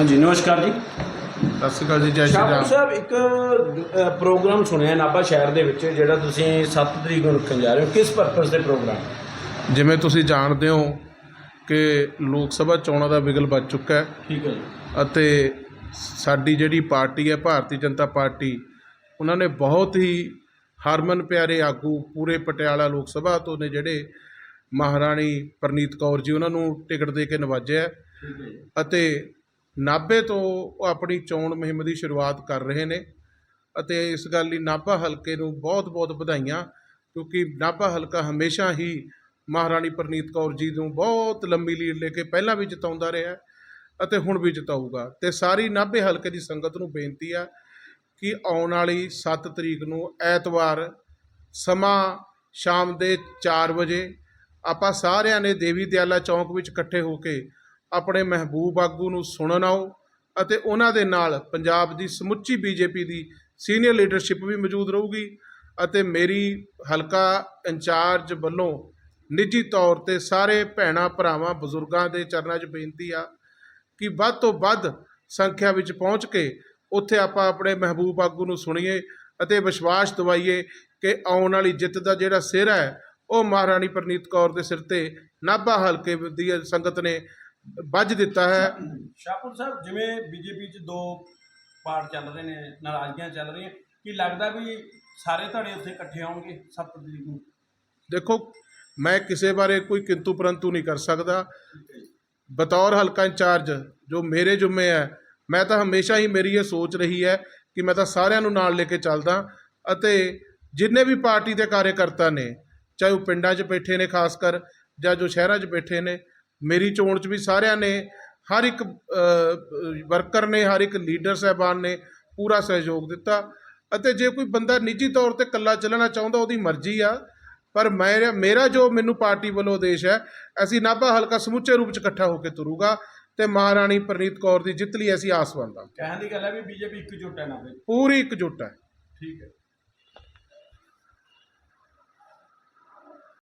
ਹਾਂਜੀ ਨਮਸਕਾਰ ਜੀ। ਸਤਿ ਸ਼੍ਰੀ ਅਕਾਲ ਜੀ ਜੈ ਸ਼੍ਰੀ ਸ਼ਾਹਪੁਰ ਰਾਮ। ਸਾਹਿਬ ਇੱਕ ਅ, ਪ੍ਰੋਗਰਾਮ ਸੁਣਿਆ ਨਾਭਾ ਸ਼ਹਿਰ ਦੇ ਵਿੱਚ ਜਿਹੜਾ ਤੁਸੀਂ 7 ਤਰੀਕ ਨੂੰ ਰੱਖਣ ਜਾ ਰਹੇ ਹੋ। ਕਿਸ ਪਰਪਸ ਦੇ ਪ੍ਰੋਗਰਾਮ? ਜਿਵੇਂ ਤੁਸੀਂ ਜਾਣਦੇ ਹੋ ਕਿ ਲੋਕ ਸਭਾ ਚੋਣਾਂ ਦਾ ਬਿਗਲ ਵੱਜ ਚੁੱਕਾ ਹੈ। ਠੀਕ ਹੈ ਜੀ। ਅਤੇ ਸਾਡੀ ਜਿਹੜੀ ਪਾਰਟੀ ਹੈ ਭਾਰਤੀ ਜਨਤਾ ਪਾਰਟੀ ਉਹਨਾਂ ਨੇ ਬਹੁਤ ਹੀ ਹਰਮਨ ਪਿਆਰੇ ਆਗੂ ਪੂਰੇ ਪਟਿਆਲਾ ਲੋਕ ਸਭਾ ਤੋਂ ਨੇ ਜਿਹੜੇ ਮਹਾਰਾਣੀ ਪ੍ਰਨੀਤ ਕੌਰ ਜੀ ਉਹਨਾਂ ਨੂੰ ਟਿਕਟ ਦੇ ਕੇ ਨਵਾਜਿਆ ਹੈ। ਅਤੇ ਨਾਭੇ ਤੋਂ ਉਹ ਆਪਣੀ ਚੋਣ ਮੁਹਿੰਮ ਦੀ ਸ਼ੁਰੂਆਤ ਕਰ ਰਹੇ ਨੇ ਅਤੇ ਇਸ ਗੱਲ ਲਈ ਨਾਭਾ ਹਲਕੇ ਨੂੰ ਬਹੁਤ-ਬਹੁਤ ਵਧਾਈਆਂ ਕਿਉਂਕਿ ਨਾਭਾ ਹਲਕਾ ਹਮੇਸ਼ਾ ਹੀ ਮਹਾਰਾਣੀ ਪ੍ਰਨੀਤ ਕੌਰ ਜੀ ਨੂੰ ਬਹੁਤ ਲੰਮੀ ਲੀਡ ਲੈ ਕੇ ਪਹਿਲਾਂ ਵੀ ਜਿਤਾਉਂਦਾ ਰਿਹਾ ਅਤੇ ਹੁਣ ਵੀ ਜਿਤਾਊਗਾ। ਤੇ ਸਾਰੀ ਨਾਭੇ ਹਲਕੇ ਦੀ ਸੰਗਤ ਨੂੰ ਬੇਨਤੀ ਆ ਕਿ ਆਉਣ ਵਾਲੀ 7 ਤਰੀਕ ਨੂੰ ਐਤਵਾਰ ਸਮਾਂ ਸ਼ਾਮ ਦੇ 4 ਵਜੇ ਆਪਾਂ ਸਾਰਿਆਂ ਨੇ ਦੇਵੀ ਦਿਆਲਾ ਚੌਂਕ ਵਿੱਚ ਇਕੱਠੇ ਹੋ ਕੇ ਆਪਣੇ ਮਹਿਬੂਬ ਆਗੂ ਨੂੰ ਸੁਣਨ ਆਓ ਅਤੇ ਉਹਨਾਂ ਦੇ ਨਾਲ ਪੰਜਾਬ ਦੀ ਸਮੁੱਚੀ ਬੀਜੇਪੀ ਦੀ ਸੀਨੀਅਰ ਲੀਡਰਸ਼ਿਪ ਵੀ ਮੌਜੂਦ ਰਹੂਗੀ ਅਤੇ ਮੇਰੀ ਹਲਕਾ ਇੰਚਾਰਜ ਵੱਲੋਂ ਨਿੱਜੀ ਤੌਰ ਤੇ ਸਾਰੇ ਭੈਣਾਂ, ਭਰਾਵਾਂ, ਬਜ਼ੁਰਗਾਂ ਦੇ ਚਰਨਾਂ 'ਚ ਬੇਨਤੀ ਆ ਕਿ ਵੱਧ ਤੋਂ ਵੱਧ ਸੰਖਿਆ ਵਿੱਚ ਪਹੁੰਚ ਕੇ ਉੱਥੇ ਆਪਾਂ ਆਪਣੇ ਮਹਿਬੂਬ ਆਗੂ ਨੂੰ ਸੁਣੀਏ ਅਤੇ ਵਿਸ਼ਵਾਸ ਦਿਵਾਈਏ ਕਿ ਆਉਣ ਵਾਲੀ ਜਿੱਤ ਦਾ ਜਿਹੜਾ ਸਿਰ ਹੈ, ਉਹ ਮਹਾਰਾਣੀ ਪ੍ਰਨੀਤ ਕੌਰ ਦੇ ਸਿਰ ਤੇ ਨਾਭਾ ਹਲਕੇ ਦੀ ਸੰਗਤ ਨੇ ਵੱਜ ਦਿੱਤਾ ਹੈ। ਸ਼ਾਹਪੁਰ ਸਾਹਿਬ ਜਿਵੇਂ ਬੀਜੇਪੀ 'ਚ ਦੋ ਪਾਰਟ ਚੱਲ ਰਹੇ ਨੇ ਨਾਰਾਜ਼ਗੀਆਂ ਚੱਲ ਰਹੀਆਂ ਕੀ ਲੱਗਦਾ ਵੀ ਸਾਰੇ ਧੜੇ ਉੱਥੇ ਇਕੱਠੇ ਆਉਣਗੇ 7 ਤਰੀਕ ਨੂੰ? ਦੇਖੋ ਮੈਂ ਕਿਸੇ ਬਾਰੇ ਕੋਈ ਕਿੰਤੂ ਪਰੰਤੂ ਨਹੀਂ ਕਰ ਸਕਦਾ। ਬਤੌਰ ਹਲਕਾ ਇੰਚਾਰਜ ਜੋ ਮੇਰੇ ਜੁਮੇ ਹੈ ਮੈਂ ਤਾਂ ਹਮੇਸ਼ਾ ਹੀ ਮੇਰੀ ਇਹ ਸੋਚ ਰਹੀ ਹੈ ਕਿ ਮੈਂ ਤਾਂ ਸਾਰਿਆਂ ਨੂੰ ਨਾਲ ਲੈ ਕੇ ਚੱਲਦਾ ਅਤੇ ਜਿੰਨੇ ਵੀ ਪਾਰਟੀ ਦੇ ਕਾਰਜਕਰਤਾ ਨੇ ਚਾਹੇ ਉਹ ਪਿੰਡਾਂ 'ਚ ਬੈਠੇ ਨੇ ਖਾਸ ਕਰ ਜਾਂ ਜੋ ਸ਼ਹਿਰਾਂ 'ਚ ਬੈਠੇ ਨੇ ਮੇਰੀ ਚੋਣ 'ਚ ਵੀ ਸਾਰਿਆਂ ਨੇ ਹਰ ਇੱਕ ਵਰਕਰ ਨੇ ਹਰ ਇੱਕ ਲੀਡਰ ਸਾਹਿਬਾਨ ਨੇ ਪੂਰਾ ਸਹਿਯੋਗ ਦਿੱਤਾ। ਅਤੇ ਜੇ ਕੋਈ ਬੰਦਾ ਨਿੱਜੀ ਤੌਰ ਤੇ ਇਕੱਲਾ ਚੱਲਣਾ ਚਾਹੁੰਦਾ ਉਹਦੀ ਮਰਜ਼ੀ ਆ। ਪਰ ਮੇਰਾ ਮੇਰਾ ਜੋ ਮੈਨੂੰ ਪਾਰਟੀ ਵੱਲੋਂ ਉਦੇਸ਼ ਹੈ ਅਸੀਂ ਨਾਭਾ ਹਲਕਾ ਸਮੁੱਚੇ ਰੂਪ ਚ ਇਕੱਠਾ ਹੋ ਕੇ ਤੁਰੂਗਾ ਤੇ ਮਹਾਰਾਣੀ ਪ੍ਰਨੀਤ ਕੌਰ ਦੀ ਜਿੱਤ ਲਈ ਅਸੀਂ ਆਸਵੰਦ ਹਾਂ ਕਹਿਣ ਦੀ ਗੱਲ ਹੈ ਵੀ ਬੀਜੇਪੀ ਇਕਜੁੱਟ ਹੈ ਨਾ ਪੂਰੀ ਇਕਜੁੱਟ ਹੈ। ਠੀਕ ਹੈ।